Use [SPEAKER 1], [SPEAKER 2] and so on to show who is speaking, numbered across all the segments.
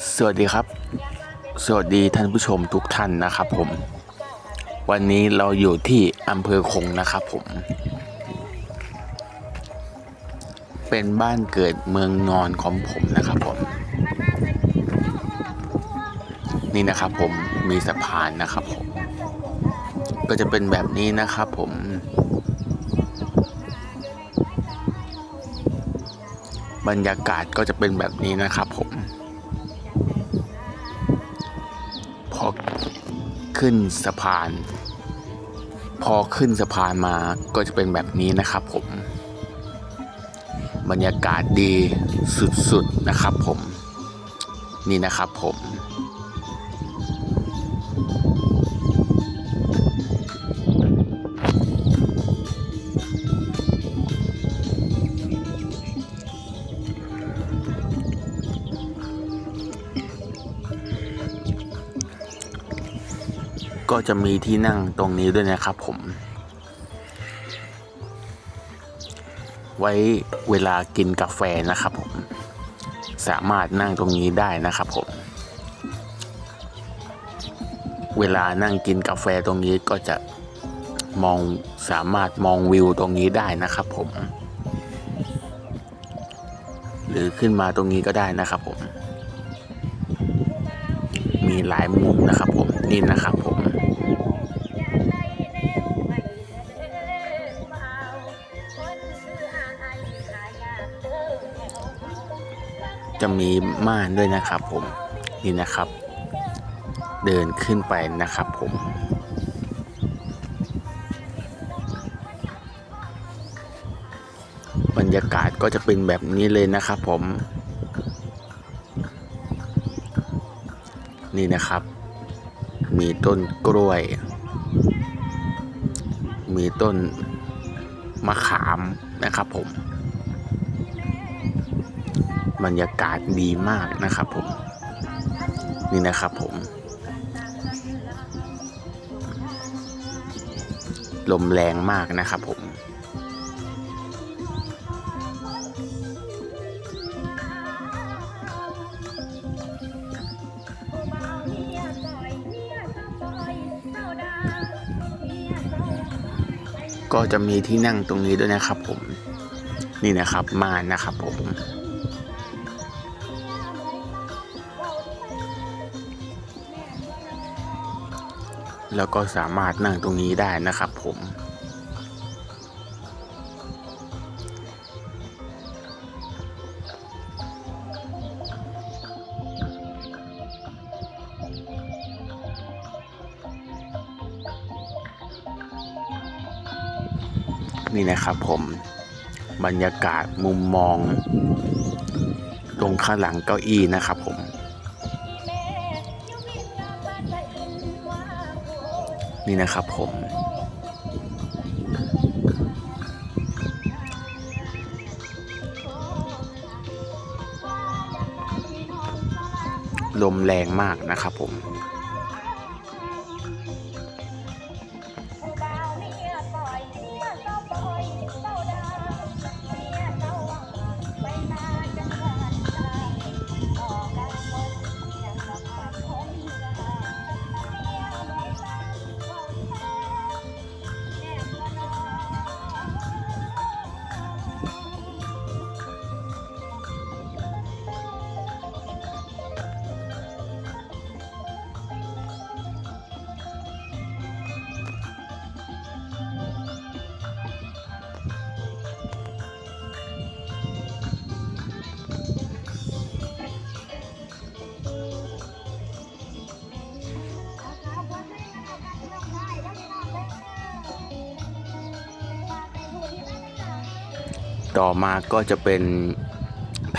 [SPEAKER 1] สวัสดีครับ สวัสดีท่านผู้ชมทุกท่านนะครับผม วันนี้เราอยู่ที่อำเภอคงนะครับผม เป็นบ้านเกิดเมืองนอนของผมนะครับผม นี่นะครับผมมีสะพานนะครับผม ก็จะเป็นแบบนี้นะครับผมบรรยากาศก็จะเป็นแบบนี้นะครับผม ขึ้นสะพาน พอขึ้นสะพานมาก็จะเป็นแบบนี้นะครับผม บรรยากาศดีสุดๆนะครับผม นี่นะครับผม ก็จะมีที่นั่งตรงนี้ด้วยนะครับผม ไว้เวลากินกาแฟนะครับผม สามารถนั่งตรงนี้ได้นะครับผม เวลานั่งกินกาแฟตรงนี้ก็จะมองสามารถมองวิวตรงนี้ได้นะครับผม หรือขึ้นมาตรงนี้ก็ได้นะครับผม มีหลายมุมนะครับผม นี่นะครับผม มีม่านด้วยนะครับผมนี่นะครับ เดินขึ้นไปนะครับผมบรรยากาศก็จะเป็นแบบนี้เลยนะครับผม นี่นะครับ มีต้นกล้วย มีต้นมะขามนะครับผม บรรยากาศดีมากนะครับผม นี่นะครับผม ลมแรงมากนะครับผมก็จะมีที่นั่งตรงนี้ด้วยนะครับผม นี่นะครับม่านนะครับผม แล้วก็สามารถนั่งตรงนี้ได้นะครับผมนี่นะครับผมบรรยากาศมุมมอง ตรงข้างหลังเก้าอี้นะครับผม นี่นะครับผม ลมแรงมากนะครับผม ต่อมาก็จะเป็น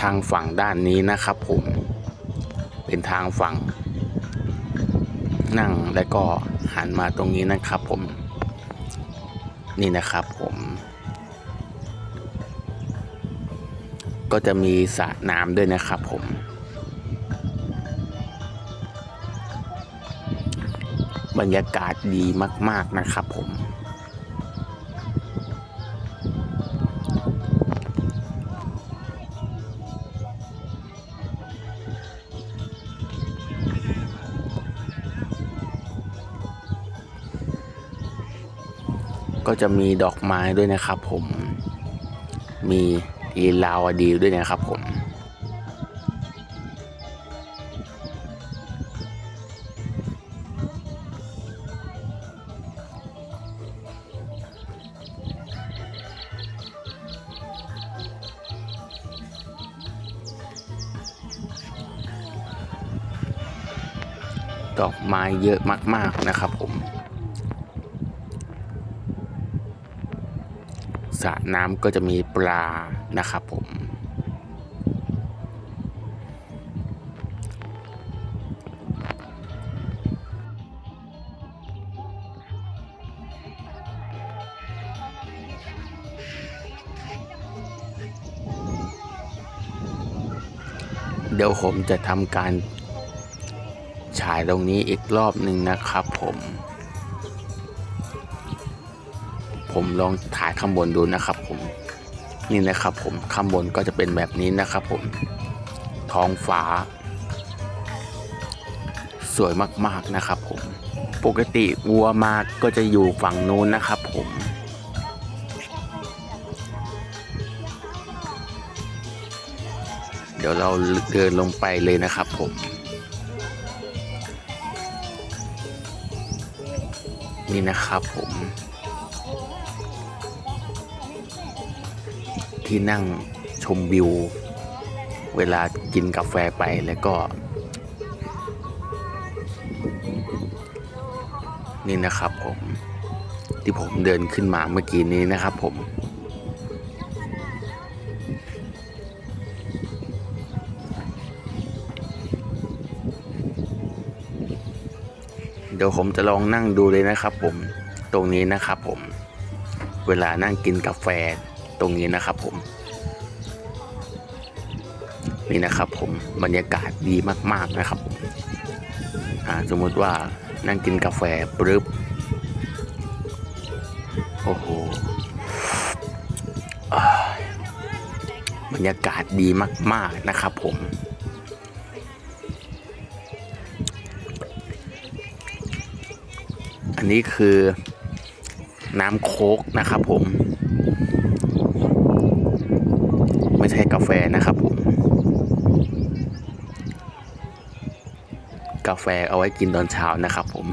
[SPEAKER 1] ทางฝั่งด้านนี้นะครับผม เป็นทางฝั่ง นั่งแล้วก็หันมาตรงนี้นะครับผม นี่นะครับผม ก็จะมีสระน้ำด้วยนะครับผม บรรยากาศดีมาก ๆนะครับผม ก็จะมีดอกไม้ด้วยนะครับผม มีลีลาวดีด้วยนะครับผมดอกไม้เยอะมาก ๆ นะครับผม สระน้ำก็จะมีปลานะครับผม เดี๋ยวผมจะทำการฉายตรงนี้อีกรอบหนึ่งนะครับผม ผมลองถ่ายข้างบนดูนะครับ ผมนี่นะครับผมข้างบนก็จะเป็นแบบนี้นะครับ ผมท้องฟ้า สวยมากๆนะครับ ผมปกติวัวมาก็จะอยู่ฝั่งนู้นนะครับ ผมเดี๋ยวเราเดินลงไปเลยนะครับ ผม นี่นะครับผม ที่นั่งชมวิว เวลากินกาแฟไปแล้วก็ นี่นะครับผมที่ผมเดินขึ้นมาเมื่อกี้นี้นะครับผม เดี๋ยวผมจะลองนั่งดูเลยนะครับผมตรงนี้นะครับผม เวลานั่งกินกาแฟ ตรงนี้นะครับผม นี่นะครับผมบรรยากาศดีมากๆนะครับผมสมมติว่านั่งกินกาแฟปึ๊บโอ้โหบรรยากาศดีมาก ๆนะครับผมอันนี้คือน้ำโคกนะครับผม ไม่ใช่กา แฟนะครับผมกาแฟเอาไว้กินตอนเช้านะครับผม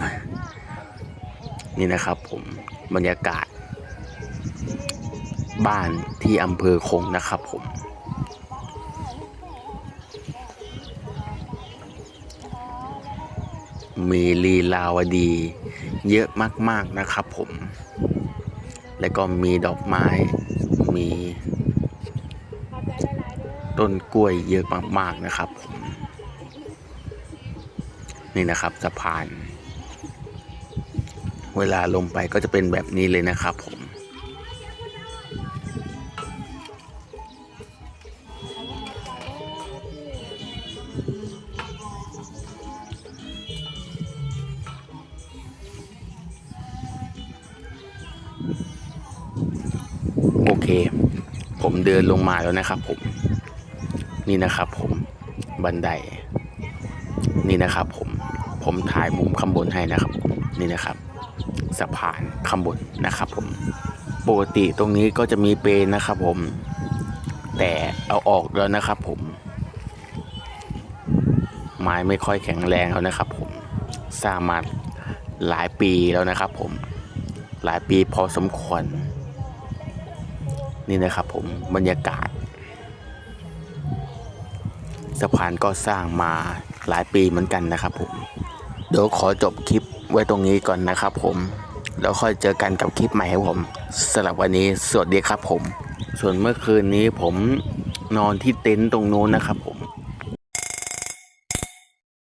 [SPEAKER 1] นี่นะครับผมบรรยากาศ บ้านที่อำเภอคงนะครับผม มีลีลาวดี เยอะมาก ๆนะครับผม แล้วก็มีดอกไม้มี ต้นกล้วยเยอะมากๆนะครับผมนี่นะครับสะพาน เวลาลงไปก็จะเป็นแบบนี้เลยนะครับผมโอเค ผมเดินลงมาแล้วนะครับผม นี่นะครับผมบันได นี่นะครับผมผมถ่ายมุมข้างบนให้นะครับ นี่นะครับสะพานข้างบนนะครับ ผมปกติตรงนี้ก็จะมีเปรนะครับ ผม แต่เอาออกแล้วนะครับ ผม ไม้ไม่ค่อยแข็งแรงแล้วนะครับ ผมสร้างมาหลายปีแล้วนะครับ ผมหลายปีพอสมควร นี่นะครับ ผมบรรยากาศ สะพานก็สร้างมาหลายปีเหมือนกันนะครับผม เดี๋ยวขอจบคลิปไว้ตรงนี้ก่อนนะครับผม แล้วค่อยเจอกันกับคลิปใหม่ครับผมสำหรับวันนี้สวัสดีครับผม ส่วนเมื่อคืนนี้ผมนอนที่เต็นท์ตรงโน้นนะครับผม